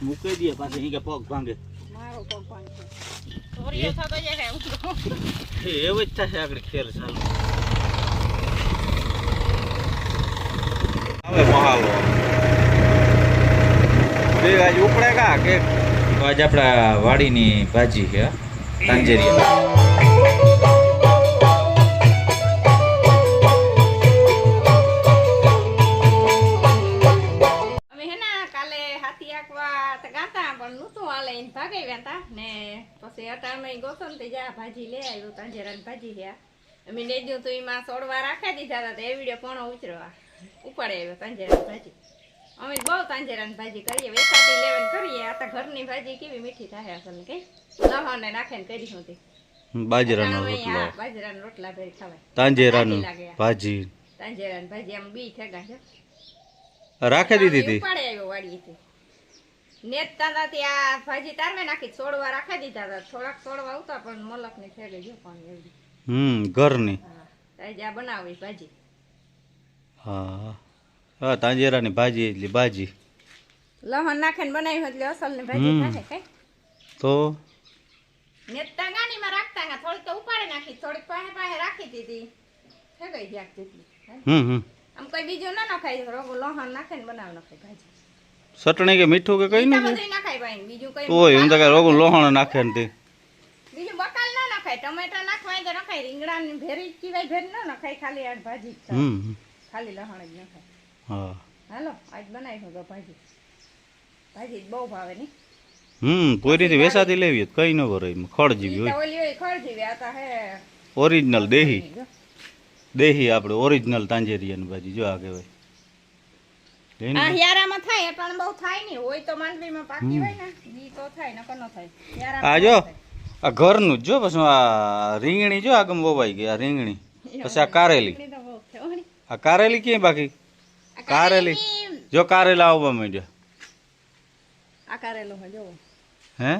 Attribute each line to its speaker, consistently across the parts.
Speaker 1: મૂકી દે પાછી અહીં કે પગ ભાંગે.
Speaker 2: મારો પગ ભાંગે. ધોરીઓ થતો જાય કાંઈ ઉતરો.
Speaker 1: એ એવું જ થશે આગળ ખેલ ચાલુ. હવે મહાલો. બે આજ ઉપડે કા કે? આજ આપણા વાડીની ભાજી છે તાંજેરિયા
Speaker 2: પછી અટાણમાં ગોતો ને તે જા ભાજી લે આવ્યો તાંજેરાની ભાજી છે. અમે લઈ દઉં તો એમાં સોડવા રાખી દીધા હતા તો એ વીડિયો પણ ઉતરવા ઉપાડે આવ્યો તાંજેરાની ભાજી. અમે બહુ તાંજેરાની ભાજી કરીએ વેસાતી લેવન કરીએ. આ તો ઘરની ભાજી કેવી મીઠી થાય અસલ કે? લહણ નાખે ને કરી હું
Speaker 1: બાજરાનો રોટલો.
Speaker 2: બાજરાના રોટલા ભેરી ખાવાય.
Speaker 1: તાંજેરાનું ભાજી.
Speaker 2: તાંજેરાની ભાજી આમ બી ઠેગા છે.
Speaker 1: રાખી દીધી હતી
Speaker 2: ઉપાડે આવ્યો વાડીએથી. નેતતા ત્યાં ભાજી તારમે નાખી છોડવા રાખી દીધા હતા. થોડાક છોડવા આવતા પણ મલકની થઈ ગઈ પણ એવી
Speaker 1: હમ ઘરની.
Speaker 2: તાજી આ બનાવી ભાજી.
Speaker 1: હા હા તાંજેરાની ભાજી એટલી ભાજી
Speaker 2: લહણ નાખીને બનાવી એટલે અસલની ભાજી. થાય કઈ?
Speaker 1: તો?
Speaker 2: નેતતા ગાડીમાં રાખતા થોડીક તો ઉપાડી નાખી થોડીક પાસે પાસે રાખી દીધી. થઈ ગઈ જ્યાંક જેટલી
Speaker 1: હમ હમ.
Speaker 2: આમ કોઈ બીજું ના નખાય રોગું લહણ નાખીને બનાવી નખાય ભાજી.
Speaker 1: ચટણી કે મીઠું કે કઈ નથી? ઓય હું તો કઈ રોગું લોહણ નાખે ને તે. વેસાતી લેવી કઈ ન ભરે ખડ જેવી ઓરિજિનલ દેહી. દેહી આપણે ઓરિજિનલ તાંજેરિયાની ભાજી જો આ કહેવાય.
Speaker 2: હિયારામાં થાય પણ બહુ થાય નહીં. હોય તો માંડવીમાં પાકી હોય ને ઈ તો થાય નકર ન થાય. હિયારામાં
Speaker 1: આ જો આ ઘરનું જ જો પછી આ રીંગણી જો આગમ વવાઈ ગઈ આ રીંગણી. પછી આ કારેલી. આ કારેલી ક્યાંય બાકી? કારેલી.
Speaker 2: કારેલી-
Speaker 1: જો કારેલા આવવા માંડ્યો.
Speaker 2: આ કારેલો
Speaker 1: હે?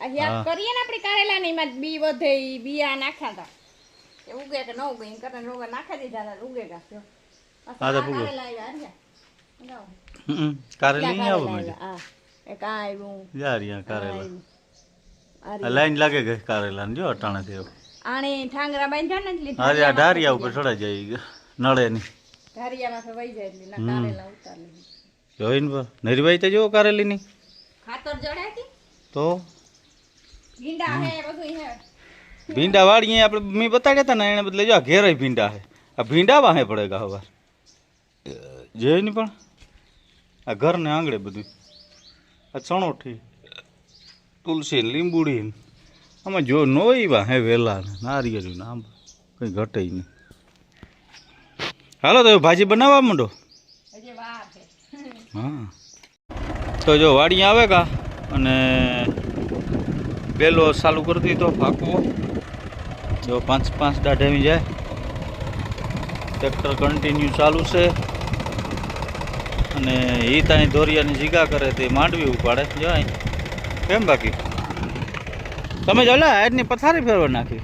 Speaker 2: આ હિયાર કરીએ ને આપણે કારેલાની એમાં બી વધે ઈ બિયા નાખ્યા તા એ ઉગે કે ન ઉગે એમ કરીને રોગા નાખી દીધા ઉગે કા આ
Speaker 1: તો
Speaker 2: આ કારેલા આવ્યા હરિયા. લાવો.
Speaker 1: હમ, કારેલી
Speaker 2: ક્યાં
Speaker 1: નહીં આવવા
Speaker 2: કારેલા
Speaker 1: માંડ્યા
Speaker 2: આવ્યા? આ. એક આ આવ્યું
Speaker 1: યાર યાર
Speaker 2: આ
Speaker 1: કારેલા
Speaker 2: આવ્યું. આ
Speaker 1: આ
Speaker 2: રહ્યું.
Speaker 1: લાઈન લાગે ગઈ કારેલા જો અટાણે થયો
Speaker 2: આણે ઠાંગરા બાંધ્યા ને એટલે
Speaker 1: અરે આ ઢારિયા ઉપર
Speaker 2: ઢારિયામાં
Speaker 1: ચડાઈ જાય નળે ની
Speaker 2: ઢારિયામાં વહી જાય એટલે ના
Speaker 1: હમ.
Speaker 2: કારેલા ઉતાર લે
Speaker 1: જોઈને બા નરીભાઈ તો જો કારેલી ની
Speaker 2: ખાતર જડાય હતી
Speaker 1: તો
Speaker 2: ભીંડા હે બધું હે
Speaker 1: ભીંડા વાળી આપણે મેં બતાડ્યા હતા ને એને બદલે જો આ ઘેરાય ભીંડા હે આ ભીંડા વાહે પડેગા હવે જોઈ ને પણ આ ઘરને આંગળે બધું. આ ચણોઠી, તુલસી ને લીંબુડી ને. આમાં જો નોઈ વાહે વેલા ને ને આમ કંઈ ઘટે નહીં. હાલો, તો ભાજી બનાવવા માંડો? હા. તો જો વાડી આવે કા, અને પેલો ચાલુ કરી દીધો પાકવો. જો પાંચ પાંચ દાઢેવી જાય. ટ્રેક્ટર કન્ટિન્યુ ચાલુ છે. અને એ ત્યાં દોરિયાની જીગા કરે તે માંડવી ઉપાડે. જો કેમ બાકી? તમે જો લે હાડની પથારી ફેરવા નાખી.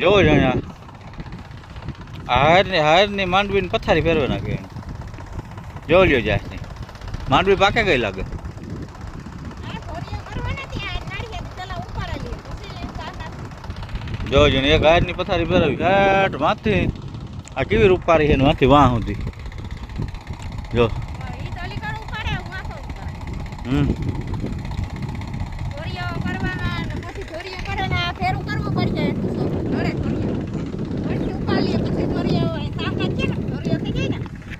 Speaker 1: જોવો જ અહીંયા. હારની હારની માંડવીની પથારી ફેરવા નાખી જો લ્યો જાય નહીં માંડવી પાકે ગઈ લાગે.
Speaker 2: આ થોડીઓ કરવાના ત્યાં નાળિયેર પેલા ઉપાડી લઈએ પછી કાકા
Speaker 1: જો એક હારની પથારી ફેરવી. ઘાટ માથી. આ કેવી રૂપારી છે ને માથી વાહ સુધી. જો હમ.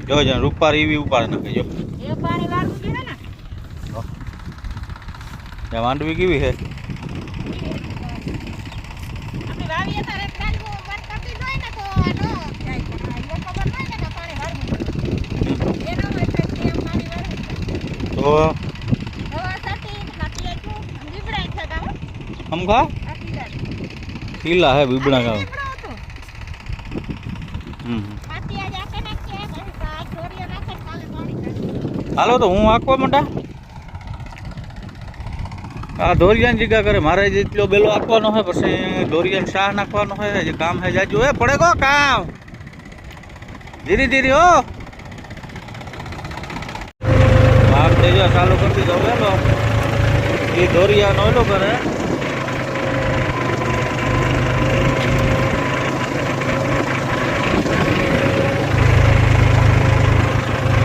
Speaker 1: જો જણ રૂપારી એવી ઉપાડે નાખે જો. માંડવી કેવી છે
Speaker 2: આપણે વાવીએ ત્યારે ચાલવું બંધ કરી દીધું હોય ને તો આ ન જાય પણ આ યો ખબર ન હોય ને કે પાણી વાળવું એ ન હોય તો એમ પાણી વાળવું
Speaker 1: તો
Speaker 2: હવા સાથે હાથી આટલું લીમડાય છે ગામ
Speaker 1: આમ ખા
Speaker 2: આ કિલ્લા
Speaker 1: કિલ્લા હે બીબડા ગામ
Speaker 2: લીમડો હતો
Speaker 1: હમ
Speaker 2: હાથી આજે આખે નાખ્યા પછી તો આ ઢોરીઓ નાખે ને કાલે પાણી કાઢે
Speaker 1: હાલો તો હું આંકવા માંડા? આ દોરિયાની જીગા કરે. મારે જેટલો બેલો આપવાનો હોય, પછી દોરિયાને શાહ નાખવાનો હોય, જે કામ હે જાજુ. એ, પડે ગો કામ? ધીરે ધીરે, હો. આમ ગાડી જો ચાલુ કરતી જાવ વેલો એ ધોરિયા નોલો કરે.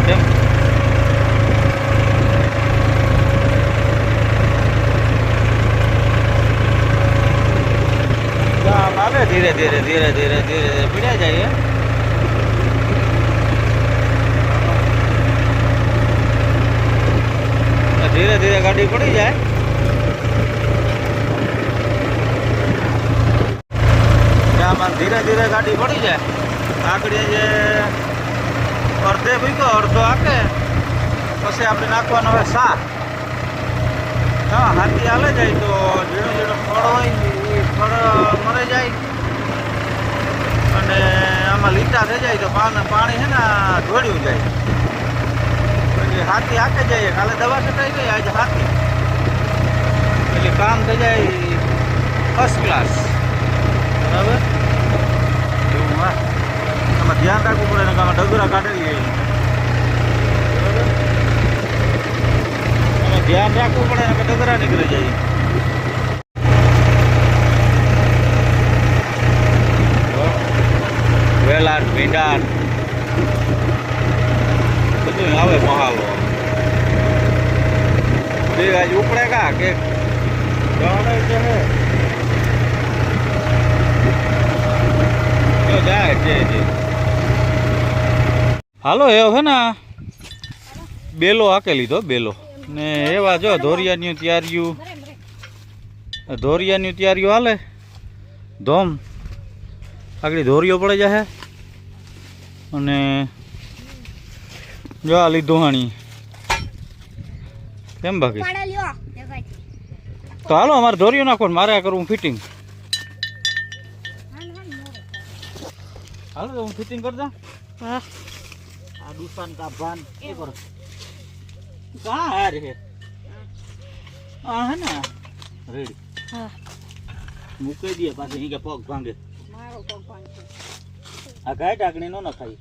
Speaker 1: કેમ? આમ આવે ધીરે ધીરે ધીરે ધીરે ધીરે ધીરે. પીડ્યા જાય હે. ધીરે ધીરે ગાડી પડી જાય આમાં ધીરે ધીરે ગાડી પડી જાય. આગળ જે અડધે ભીગો અડધો આપે. પછી આપણે નાખવાનો હોય સા હા, હાથી હાલે જાય તો ઝીણો ઝીણો ફળ હોય એ ફળ મરે જાય. અને આમાં લીટા થઈ જાય તો પાણી છે ને ઢોળ્યું જાય. પછી હાથી હાકે જાય, કાલે દવા છટાઈ ગઈ, આજે હાથી. એટલે કામ થઈ જાય ફર્સ્ટ ક્લાસ બરાબર? આમાં ધ્યાન રાખવું પડે ને આમાં ડગરા કાઢેલી હોય. ધ્યાન રાખવું પડે ને ડગરા નીકળી જાય વેલાર ભીંડાર બધું આવે મહાલો બે આજ ઉપડે કા કે જવાના છે હે જો જાય છે છે હાલો એ હે ને બેલો હાકે લીધો બેલો. ને એવા જો ધોરિયાની તૈયારિયું ધોરિયાની તૈયારીઓ હાલે. ધોમ. આગળ ધોરીઓ પડે જશે અને જો આ લીધું હાણી કેમ બાકી તો હાલો અમારે ધોરિયો નાખો ને મારે આ કરવું ફિટિંગ હાલો હું ફિટિંગ કરતા દઉં. આ દુકાન કા ભાન એ કરો. કા હાર હે આ હે ને? રેડી. મૂકી દે પાછી અહીં કે પગ ભાંગે.
Speaker 2: મારો પગ ભાંગે
Speaker 1: આ ગાય ટાકણી નો ન ખાઈ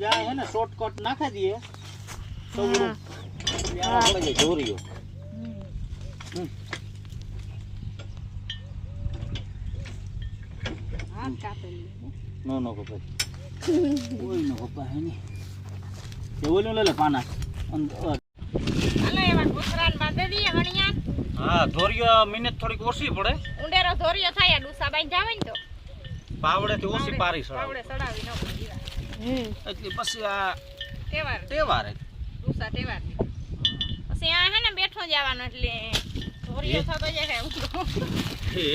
Speaker 1: જાય હે ને શોર્ટકટ નાખી દઈએ તો બધું ત્યાં આપણે જે જોરીઓ
Speaker 2: હાથ કાપેલી છે.
Speaker 1: નો નો કપાય કોઈ નો કપાય હે ને એ ઓલું લે લે પાના. અંદર.
Speaker 2: હાલો એવા ઘૂસરાને બાંધી દઈએ હણિયા.
Speaker 1: હા ધોરીઓ મિનિટ થોડીક ઓછી પડે.
Speaker 2: ઊંડેરો ધોરિયો થાય આ ડૂસા બાંધી આવે ને તો.
Speaker 1: પાવડેથી ઓછી પારી સળાવ.
Speaker 2: પાવડે સડાવી ન જીરા.
Speaker 1: એટલે પછી આ
Speaker 2: તહેવાર.
Speaker 1: તહેવાર
Speaker 2: ડુસા તહેવાર. પછી આ હે ને બેઠો જવાનો એટલે ધોરિયો થતો જાય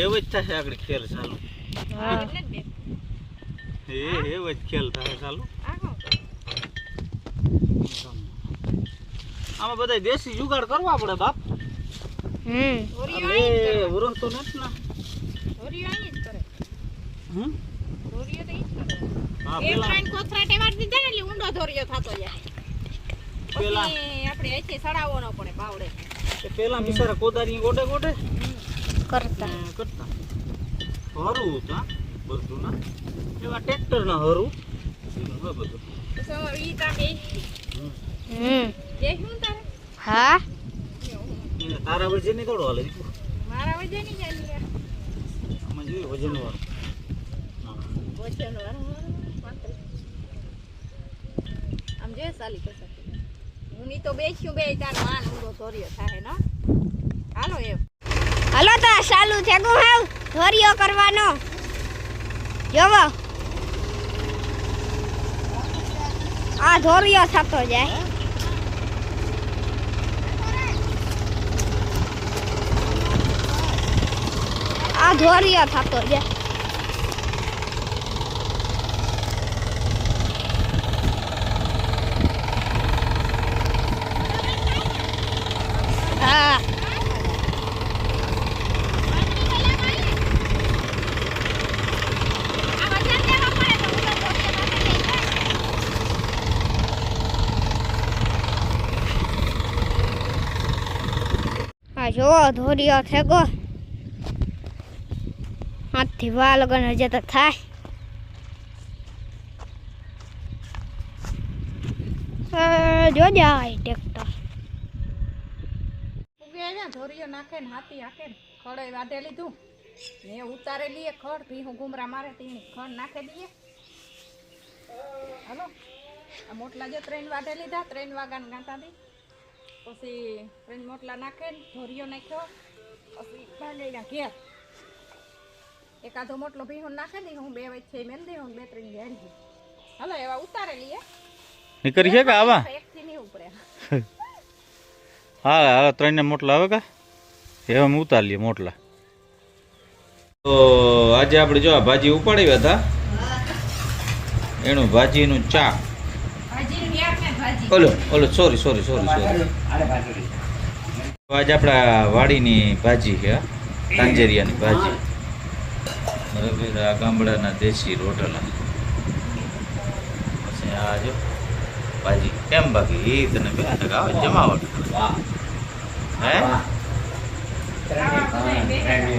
Speaker 1: એવું જ થશે આગળ ખેલ ચાલુ.
Speaker 2: એટલે ને.
Speaker 1: એ એવું થાય ચાલુ.
Speaker 2: આ
Speaker 1: આમાં બધા દેશી જુગાડ કરવા પડે બાપ. એ
Speaker 2: કરે.
Speaker 1: ઉરણ તો નથી ના. હમ?
Speaker 2: તો.
Speaker 1: પેલા.
Speaker 2: લાઈન કોથળા ટેવાડી દીધા એટલે ઊંડો ધોરિયો થતો જાય.
Speaker 1: પેલા.
Speaker 2: પછી અહીંથી સડાવવો ન પડે પાવડે
Speaker 1: એ બિચારા કોદારી ગોડે ગોડે
Speaker 2: કરતા.
Speaker 1: કરતા. હરું હતા બધું ના? એવા ટ્રેક્ટર ના હરું. બધું
Speaker 3: હા?
Speaker 1: તારા વજન નહીં થોડો હાલે
Speaker 2: મારા વજન
Speaker 1: આમાં જોયું વજન વાળું
Speaker 2: વજન વાળું આમ જે સાલી પચાસ હું ની તો બેસ્યું બે તાર માન ઊંડો ધોરિયો થાય ને? હાલો એમ.
Speaker 3: હલો તો આ છે થેગું હેવ. ધોરિયો કરવાનો. જોવો. આ ધોરિયો થતો જાય. આ ધોરિયો થતો જાય હા
Speaker 2: આ વજન લેવા પડે તો ઊંડો ધોરિયો થતો જાય
Speaker 3: આ જોવો, ધોરીઓ થેગો હાથથી વા લગન હજે તો થાય. જોજે આ ટ્રેક્ટર.
Speaker 2: ધોરીઓ નાખે ને, હાથી હાકે ખડે વાઢે લીધું. ને ઉતારે લઈએ ખડ ભીહું ગુમરા મારે તીની ખડ નાખે દઈએ. હાલો? મોટલા જે ત્રણ વાઢે લીધા, ત્રણ વાગ્યા ગાંતા દી પછી ફ્રેન્ડ મોટલા નાખે ને ધોરીઓ નાખ્યો. પછી ભાંગીના ઘેર. એકાદો મોટલો ભીહો નાખે ને હું બે વચ્ચે દઈ હું બે ત્રણ ઘેર હાલો એવા ઉતારેલી હે
Speaker 1: નીકળી છે કે આવા?
Speaker 2: એકથી નહીં ઉપરે
Speaker 1: હા હા ત્રણને મોટલા આવે કા? એવા મેં ઉતારી લઈએ મોટલા. તો આજે આપણે જો આ ભાજી ઉપાડી હતા. એનું ભાજીનું ચા. ઓલો ઓલો સોરી સોરી સોરી સોરી આજે આપણા વાડીની ભાજી છે તાંજેરિયાની ભાજી. બરાબર આ ગામડાના દેશી રોટલા. પછી આ જો ભાજી. કેમ બાકી? એ તને બે ટકા આવે જમાવટ. હે?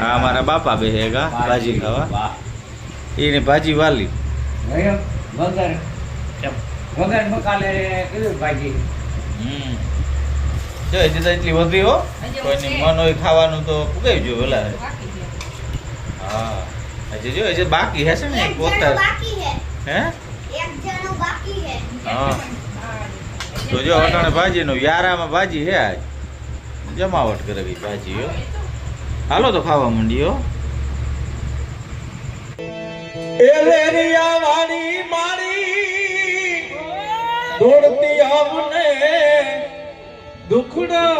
Speaker 1: હા મારા બાપા બે હેગા ભાજી ખાવા. એની ભાજી વાલી.
Speaker 4: વગર. વગર મકાલે કેવી ભાજી?
Speaker 1: હમ. જો હજી તો એટલી વધી હો. કોઈની મન હોય ખાવાનું તો પુગાઈ જો
Speaker 2: છે.
Speaker 1: હા. હજી જો હજી બાકી હશે ને
Speaker 3: પોતા બાકી હે
Speaker 1: હે?
Speaker 3: એક જણો બાકી હે
Speaker 1: હા. તો જો અટાણે ભાજીનું યારામાં ભાજી હે આજ. જમાવટ કરેલી ભાજી હો. હાલો તો ખાવા માંડી હો.
Speaker 5: એલેરિયા વાળી મારી દોડતી આવને દુખડા